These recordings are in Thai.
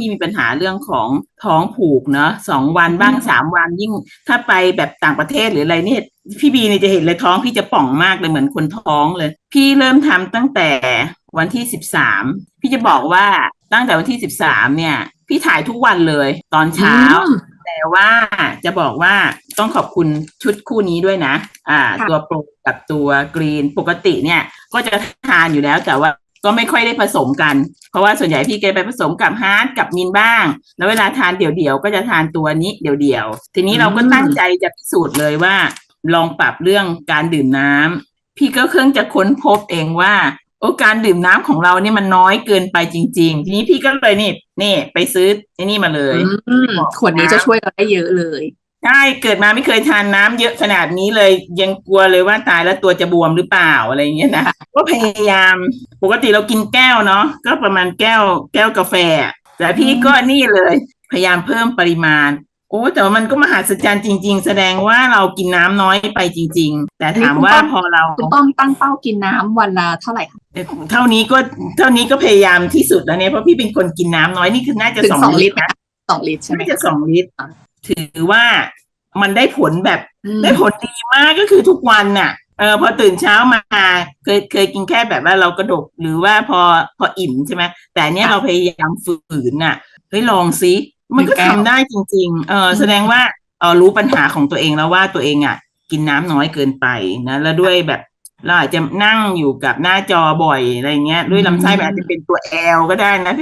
พี่มีปัญหาเรื่องของท้องผูกเนาะสองวันบ้างสามวันยิ่ง ถ้าไปแบบต่างประเทศหรืออะไรเนี่ยพี่บีเนี่ยจะเห็นเลยท้องพี่จะป่องมากเลยเหมือนคนท้องเลย พี่เริ่มทำตั้งแต่วันที่สิบสามพี่จะบอกว่าตั้งแต่วันที่สิบสามเนี่ย พี่ถ่ายทุกวันเลยตอนเช้าอืมแต่ว่าจะบอกว่าต้องขอบคุณชุดคู่นี้ด้วยนะ อ่าค่ะตัวโปรกับตัวกรีนปกติเนี่ย ก็จะทานอยู่แล้วแต่ว่า ก็ไม่ค่อยได้ผสมกัน เพราะว่าส่วนใหญ่พี่แกไปผสมกับฮาร์ดกับมินบ้าง แล้วเวลาทานเดี่ยวๆก็จะทานตัวนี้เดี่ยวๆทีนี้เราก็ตั้งใจจะพิสูจน์เลยว่า ลองปรับเรื่องการดื่มน้ำพี่ก็เพิ่งจะค้นพบเองว่าโอ้การดื่มน้ำของเราเนี่ยมันน้อยเกินไปจริง ๆ ทีนี้พี่ก็เลยนี่นี่ไปซื้อไอ้นี่มาเลยอืมขวดนี้จะช่วยเราได้เยอะเลย ใช่เกิดมาไม่เคยทานน้ำเยอะขนาดนี้เลย ยังกลัวเลยว่าตายแล้วตัวจะบวมหรือเปล่าอะไรอย่างเงี้ยนะก็พยายามปกติเรากินแก้วเนาะก็ประมาณแก้วแก้วกาแฟอะแต่พี่ก็นี่เลย พยายามเพิ่มปริมาณโอ้แต่ว่ามันก็มหัศจรรย์จริง ๆ แสดงว่าเรากินน้ำน้อยไปจริง ๆ แต่ถามว่าพอเราคุณต้อมตั้งเป้ากินน้ำวันละเท่าไหร่คะเท่านี้ก็เท่านี้ก็พยายามที่สุดแล้วเนี่ยเพราะพี่เป็นคนกินน้ำน้อยนี่คือน่าจะถึงสองสองลิลิตตรรนะสองลิตรใช่ไหมน่าจะสองลิตร ถือว่ามันได้ผลแบบอืมได้ผลดีมากก็คือทุกวันน่ะเออพอตื่นเช้ามาเคยเคยกินแค่แบบว่าเรากระดกหรือว่าพอพออิ่มใช่ไหมแต่อันเนี้ยเราพยายามฝืนน่ะเฮ้ยลองซิมันก็ทำได้จริง ๆ เออแสดงว่าเออรู้ปัญหาของตัวเองแล้วว่าตัวเองอะ กินน้ำน้อยเกินไปนะแล้วด้วยแบบ เราอาจจะนั่งอยู่กับหน้าจอบ่อยอะไรเงี้ย ด้วยลำไส้แบบอาจจะเป็นตัวแอลก็ได้นะ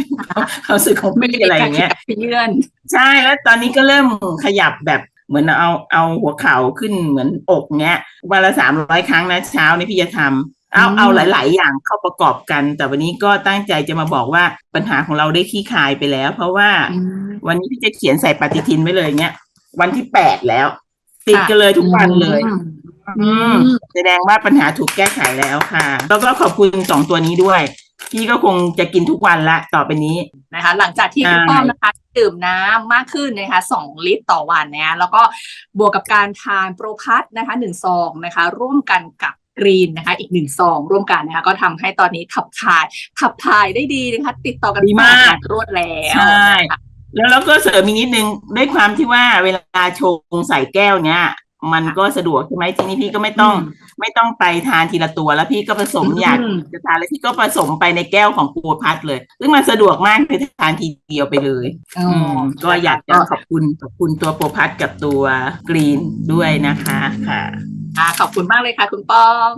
เขาสึกของไม่พี่ได้อะไรการเงี้ยขยับเยื่อนใช่แล้วตอนนี้ก็เริ่มขยับแบบเหมือนเอาเอาหัวเข่าขึ้นเหมือนอกเนี้ยวันละสามร้อยครั้งนะเช้านี่พี่จะทำเอาเอาหลาย ๆ อย่างเข้าประกอบกัน แต่วันนี้ก็ตั้งใจจะมาบอกว่าปัญหาของเราได้ขี้คายไปแล้ว เพราะว่าอืมวันนี้พี่จะเขียนใส่ปฏิทินไว้เลยเนี้ยวันที่แปดแล้ว ติดกันเลยทุกวันเลย อืมอืมแสดงว่าปัญหาถูกแก้ไขแล้วค่ะ แล้วก็ขอบคุณสองตัวนี้ด้วย พี่ก็คงจะกินทุกวันละต่อไปนี้ นะคะ หลังจากที่ใช่คุณต้อมนะคะดื่มน้ำมากขึ้นนะคะสองลิตรต่อวันนะคะแล้วก็บวกกับการทานโปรพัทนะคะหนึ่งซองนะคะ ร่วมกันกับกรีนนะคะ อีกหนึ่งซองร่วมกันนะคะ ก็ทำให้ตอนนี้ขับถ่ายขับถ่ายได้ดีนะคะ ติดต่อกันดีมากแปดวันรวดแล้วใช่นะคะแล้วเราก็เสริมอีกนิดนึงด้วยความที่ว่าเวลาชงใส่แก้วเนี้ย มันก็สะดวกใช่ไหมทีนี้พี่ก็ไม่ต้องไม่ต้องไปทานทีละตัว แล้วพี่ก็ผสมอืมอยากจะทานแล้วพี่ก็ผสมไปในแก้วของปูพัดเลย ซึ่งมันสะดวกมากคือทานทีเดียวไปเลยอ๋ออืมก็อยากจะขอบคุณขอบคุณตัวโปรพัดกับตัวกรีนด้วยนะคะค่ะค่ะขอบคุณมากเลยค่ะ คุณป้อม